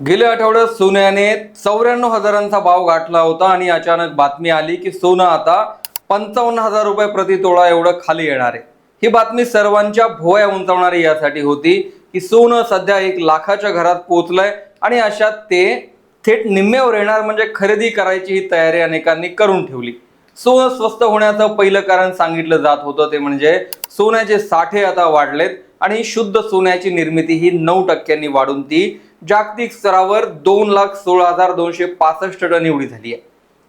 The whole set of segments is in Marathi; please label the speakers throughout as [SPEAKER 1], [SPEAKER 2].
[SPEAKER 1] गेल्या आठवड्यात सोन्याने चौऱ्याण्णव हजारांचा भाव गाठला होता आणि अचानक बातमी आली की सोनं आता पंचावन्न हजार रुपये प्रति तोळा एवढं खाली येणार आहे. ही बातमी सर्वांच्या भोवया उंचावणारी यासाठी होती की सोनं सध्या एक लाखाच्या घरात पोहोचलंय आणि अशात ते थेट निम्म्यावर येणार म्हणजे खरेदी करायची ही तयारी अनेकांनी करून ठेवली. सोनं स्वस्त होण्याचं पहिलं कारण सांगितलं जात होतं ते म्हणजे सोन्याचे साठे आता वाढलेत आणि शुद्ध सोन्याची निर्मिती ही नऊ टक्क्यांनी वाढून ती जागतिक स्तरावर दोन लाख सोळा हजार दोनशे पासष्ट टन एवढी झाली आहे.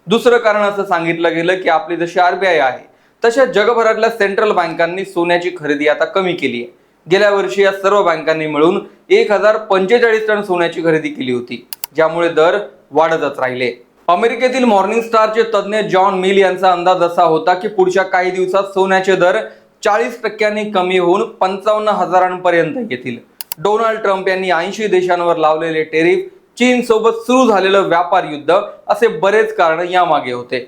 [SPEAKER 1] दुसरं कारण असं सांगितलं गेलं की आपली जशी आरबीआय आहे तशा जगभरातल्या सेंट्रल बँकांनी सोन्याची खरेदी आता कमी केली आहे. गेल्या वर्षी या सर्व बँकांनी मिळून एक हजार पंचेचाळीस टन सोन्याची खरेदी केली होती ज्यामुळे दर वाढतच राहिले. अमेरिकेतील मॉर्निंग स्टारचे तज्ज्ञ जॉन मिल यांचा अंदाज असा होता की पुढच्या काही दिवसात सोन्याचे दर चाळीस टक्क्यांनी कमी होऊन पंचावन्न हजारांपर्यंत येतील. डोनाल्ड ट्रम्प यांनी ऐंशी देशांवर लावलेले टेरिफ चीन सोबत सुरू झालेलं व्यापार युद्ध असे बरेच कारण यामागे होते.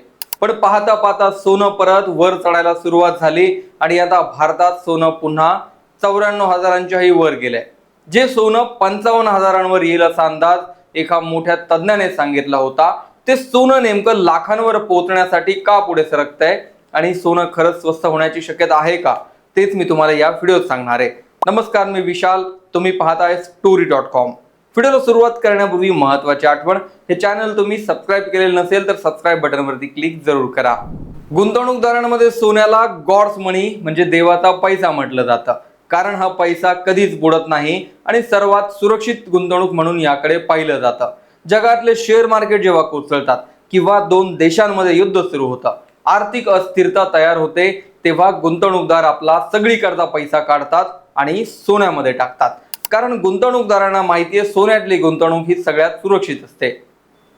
[SPEAKER 1] पण पाहता पाहता सोनं परत वर चढायला सुरुवात झाली आणि आता भारतात सोनं पुन्हा चौऱ्याण्णव हजारांच्याही वर गेलंय. जे सोनं पंचावन्न हजारांवर येईल असा अंदाज एका मोठ्या तज्ज्ञाने सांगितला होता ते सोनं नेमकं लाखांवर पोहोचण्यासाठी का पुढे सरकतंय आणि सोनं खरंच स्वस्त होण्याची शक्यता आहे का तेच मी तुम्हाला या व्हिडिओत सांगणार आहे. नमस्कार मी विशाल. तुम्ही पाहत आहे स्टोरी डॉट कॉम व्हिडिओला सुरुवात करण्यापूर्वी महत्वाची आठवण हे चॅनल तुम्ही सबस्क्राईब केलेलं नसेल तर सबस्क्राईब बटनवरती क्लिक जरूर करा. गुंतवणूकदारांमध्ये सोन्याला गॉड्स मनी म्हणजे देवाचा पैसा म्हटलं जातं. कारण हा पैसा कधीच बुडत नाही आणि सर्वात सुरक्षित गुंतवणूक म्हणून याकडे पाहिलं जातं. जगातले शेअर मार्केट जेव्हा कोसळतात किंवा दोन देशांमध्ये युद्ध सुरू होतं आर्थिक अस्थिरता तयार होते तेव्हा गुंतवणूकदार आपला सगळीकडचा पैसा काढतात आणि सोन्यामध्ये टाकतात. कारण गुंतवणूकदारांना माहिती आहे सोन्यातली गुंतवणूक ही सगळ्यात सुरक्षित असते.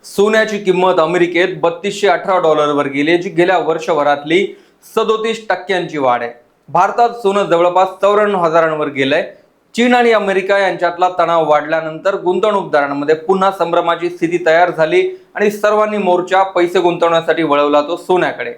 [SPEAKER 1] सोन्याची किंमत अमेरिकेत बत्तीसशे अठरा डॉलरवर गेली जी गेल्या वर्षभरातली सदोतीस टक्क्यांची वाढ आहे. भारतात सोनं जवळपास चौऱ्याण्णव हजारांवर गेलंय. चीन आणि अमेरिका यांच्यातला तणाव वाढल्यानंतर गुंतवणूकदारांमध्ये पुन्हा संभ्रमाची स्थिती तयार झाली आणि सर्वांनी मोर्चा पैसे गुंतवण्यासाठी वळवला तो सोन्याकडे.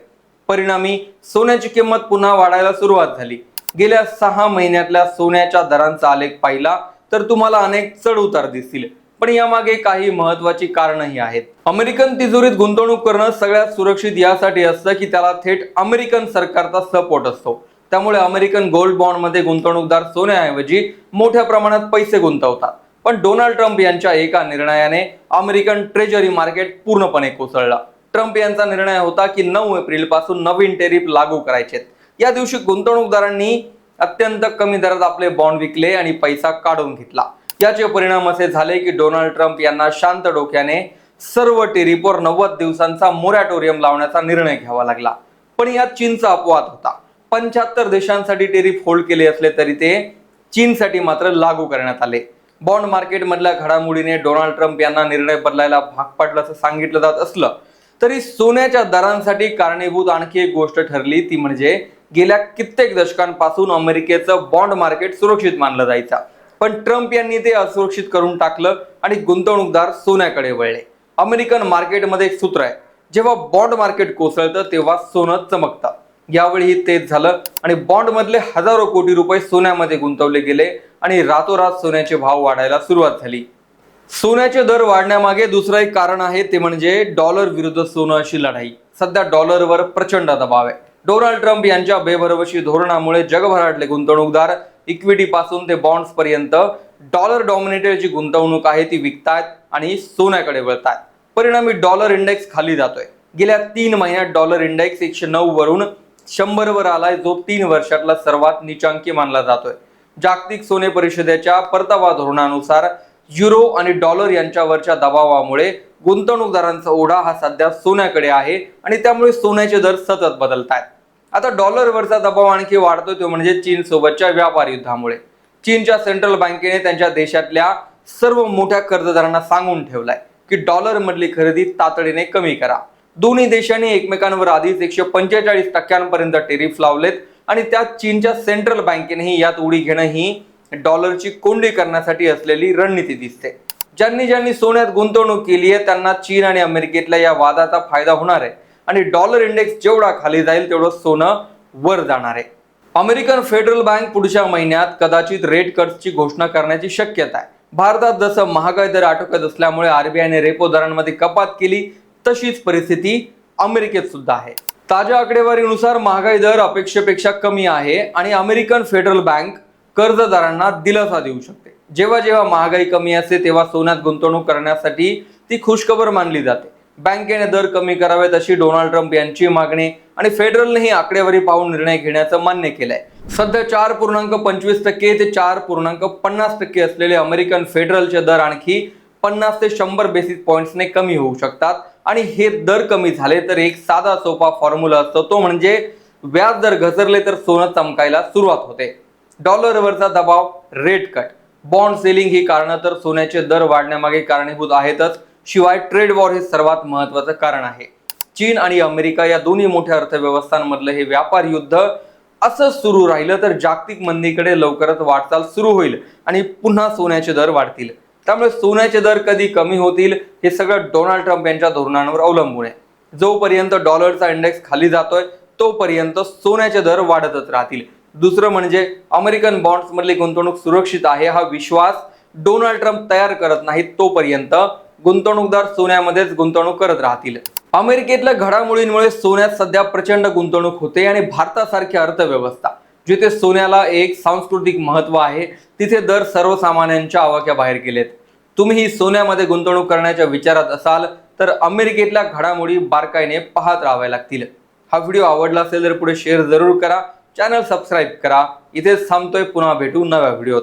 [SPEAKER 1] परिणामी सोन्याची किंमत पुन्हा वाढायला सुरुवात झाली. गेल्या सहा महिन्यातल्या सोन्याच्या दरांचा आलेख पाहिला तर तुम्हाला अनेक चढ उतार दिसतील. पण यामागे काही महत्वाची कारणही आहेत. अमेरिकन तिजोरीत गुंतवणूक करणं सगळ्यात सुरक्षित यासाठी असतं की त्याला थेट अमेरिकन सरकारचा सपोर्ट असतो. त्यामुळे अमेरिकन गोल्ड बॉन्डमध्ये गुंतवणूकदार सोन्याऐवजी मोठ्या प्रमाणात पैसे गुंतवतात. पण डोनाल्ड ट्रम्प यांच्या एका निर्णयाने अमेरिकन ट्रेजरी मार्केट पूर्णपणे कोसळला. ट्रम्प यांचा निर्णय होता की नऊ एप्रिलपासून नवीन टेरिफ लागू करायचे या दिवशी गुंतवणूकदारांनी अत्यंत कमी दरात आपले बॉन्ड विकले आणि पैसा काढून घेतला. याचे परिणाम असे झाले की डोनाल्ड ट्रम्प यांना शांत डोक्याने सर्व टेरिफवर नव्वद दिवसांचा मोरॅटोरियम लावण्याचा निर्णय घ्यावा लागला. पण यात चीनचा अपवाद होता. पंच्याहत्तर देशांसाठी टेरिफ होल्ड केले असले तरी ते चीनसाठी मात्र लागू करण्यात आले. बॉन्ड मार्केटमधल्या घडामोडीने डोनाल्ड ट्रम्प यांना निर्णय बदलायला भाग पाडला असं सांगितलं जात असलं तरी सोन्याच्या दरांसाठी कारणीभूत आणखी एक गोष्ट ठरली ती म्हणजे गेल्या कित्येक दशकांपासून अमेरिकेचं बॉन्ड मार्केट सुरक्षित मानलं जायचं. पण ट्रम्प यांनी ते असुरक्षित करून टाकलं आणि गुंतवणूकदार सोन्याकडे वळले. अमेरिकन मार्केटमध्ये एक सूत्र आहे जेव्हा बॉन्ड मार्केट कोसळतं तेव्हा सोनं चमकतं. यावेळीही तेच झालं आणि बॉन्डमधले हजारो कोटी रुपये सोन्यामध्ये गुंतवले गेले आणि रातोरात सोन्याचे भाव वाढायला सुरुवात झाली. सोन्याचे दर वाढण्यामागे दुसरं एक कारण आहे ते म्हणजे डॉलर विरुद्ध सोनं अशी लढाई. सध्या डॉलरवर प्रचंड दबाव आहे. डोनाल्ड ट्रम्प यांच्या बेभरवशी धोरणामुळे जगभरातले गुंतवणूकदार इक्विटी पासून ते बॉन्ड्स पर्यंत डॉलर डॉमिनेटेड जी गुंतवणूक आहे ती विकतायत आणि सोन्याकडे वळतायत. परिणामी डॉलर इंडेक्स खाली जातोय. गेल्या तीन महिन्यात डॉलर इंडेक्स एकशे नऊ वरून शंभर वर आलाय जो तीन वर्षातला सर्वात निचांकी मानला जातोय. जागतिक सोने परिषदेच्या परतावा धोरणानुसार युरो आणि डॉलर यांच्यावरच्या दबावामुळे गुंतवणूकदारांचा ओढा हा सध्या सोन्याकडे आहे आणि त्यामुळे सोन्याचे दर सतत बदलत आहेत आता डॉलरवरचा दबाव आणखी वाढतो तो म्हणजे चीन सोबतच्या व्यापार युद्धामुळे. चीनच्या सेंट्रल बँकेने त्यांच्या देशातल्या सर्व मोठ्या कर्जदारांना सांगून ठेवलाय की डॉलरमधली खरेदी तातडीने कमी करा. दोन्ही देशांनी एकमेकांवर आधीच एकशे पंचेचाळीस टक्क्यांपर्यंत टेरिफ लावलेत आणि त्यात चीनच्या सेंट्रल बँकेनेही यात उडी घेणं ही डॉलरची कोंडी करण्यासाठी असलेली रणनीती दिसते. ज्यांनी ज्यांनी सोन्यात गुंतवणूक केली आहे त्यांना चीन आणि अमेरिकेतल्या या वादाचा फायदा होणार आहे. आणि डॉलर इंडेक्स जेवढा खाली जाईल तेवढं सोनं वर जाणार आहे. अमेरिकन फेडरल बँक पुढच्या महिन्यात कदाचित रेट कट्सची घोषणा करण्याची शक्यता आहे. भारतात जसं महागाई दर आटोक्यात असल्यामुळे आरबीआयने रेपो दरांमध्ये कपात केली तशीच परिस्थिती अमेरिकेत सुद्धा आहे. ताज्या आकडेवारीनुसार महागाई दर अपेक्षेपेक्षा कमी आहे आणि अमेरिकन फेडरल बँक कर्जदारांना दिलासा देऊ शकते. जेव्हा जेव्हा महागाई कमी असते तेव्हा सोन्यात गुंतवणूक करण्यासाठी ती खुशखबर मानली जाते. बँकेने दर कमी करावेत अशी डोनाल्ड ट्रम्प यांची मागणी आणि फेडरलने ही आकडेवारी पाहून निर्णय घेण्याचं मान्य केलंय. सध्या चार पूर्णांक पंचवीस टक्के ते चार पूर्णांक पन्नास टक्के असलेले अमेरिकन फेडरलचे दर आणखी पन्नास ते शंभर बेसिस पॉईंट्सने कमी होऊ शकतात. आणि हे दर कमी झाले तर एक साधा सोपा फॉर्म्युला असतो तो म्हणजे व्याज दर घसरले तर सोनं चमकायला सुरुवात होते. डॉलरवरचा दबाव रेट कट बॉन्ड सेलिंग ही कारणं तर सोन्याचे दर वाढण्यामागे कारणीभूत आहेतच. शिवाय ट्रेड वॉर हे सर्वात महत्वाचं कारण आहे. चीन आणि अमेरिका या दोन्ही मोठ्या अर्थव्यवस्थांमधलं हे व्यापार युद्ध असं सुरू राहिलं तर जागतिक मंदीकडे लवकरच वाटचाल सुरू होईल आणि पुन्हा सोन्याचे दर वाढतील. त्यामुळे सोन्याचे दर कधी कमी होतील हे सगळं डोनाल्ड ट्रम्प यांच्या धोरणांवर अवलंबून आहे. जोपर्यंत डॉलरचा इंडेक्स खाली जातोय तोपर्यंत सोन्याचे दर वाढतच राहतील. दुसरं म्हणजे अमेरिकन बॉन्ड्समधली गुंतवणूक सुरक्षित आहे हा विश्वास डोनाल्ड ट्रम्प तयार करत नाहीत तोपर्यंत. गुंतवणूकदार सोन्यामध्येच गुंतवणूक करत राहतील. अमेरिकेतल्या घडामोडींमुळे सोन्यात सध्या प्रचंड गुंतवणूक होते आणि भारतासारखी अर्थव्यवस्था जिथे सोन्याला एक सांस्कृतिक महत्त्व आहे तिथे दर सर्वसामान्यांच्या आवाक्या बाहेर गेलेत तुम्ही सोन्यामध्ये गुंतवणूक करण्याच्या विचारात असाल तर अमेरिकेतल्या घडामोडी बारकाईने पाहत राहाव्या लागतील. हा व्हिडिओ आवडला असेल तर पुढे शेअर जरूर करा. चॅनल सबस्क्राईब करा. इथेच थांबतोय पुन्हा भेटू नव्या व्हिडिओत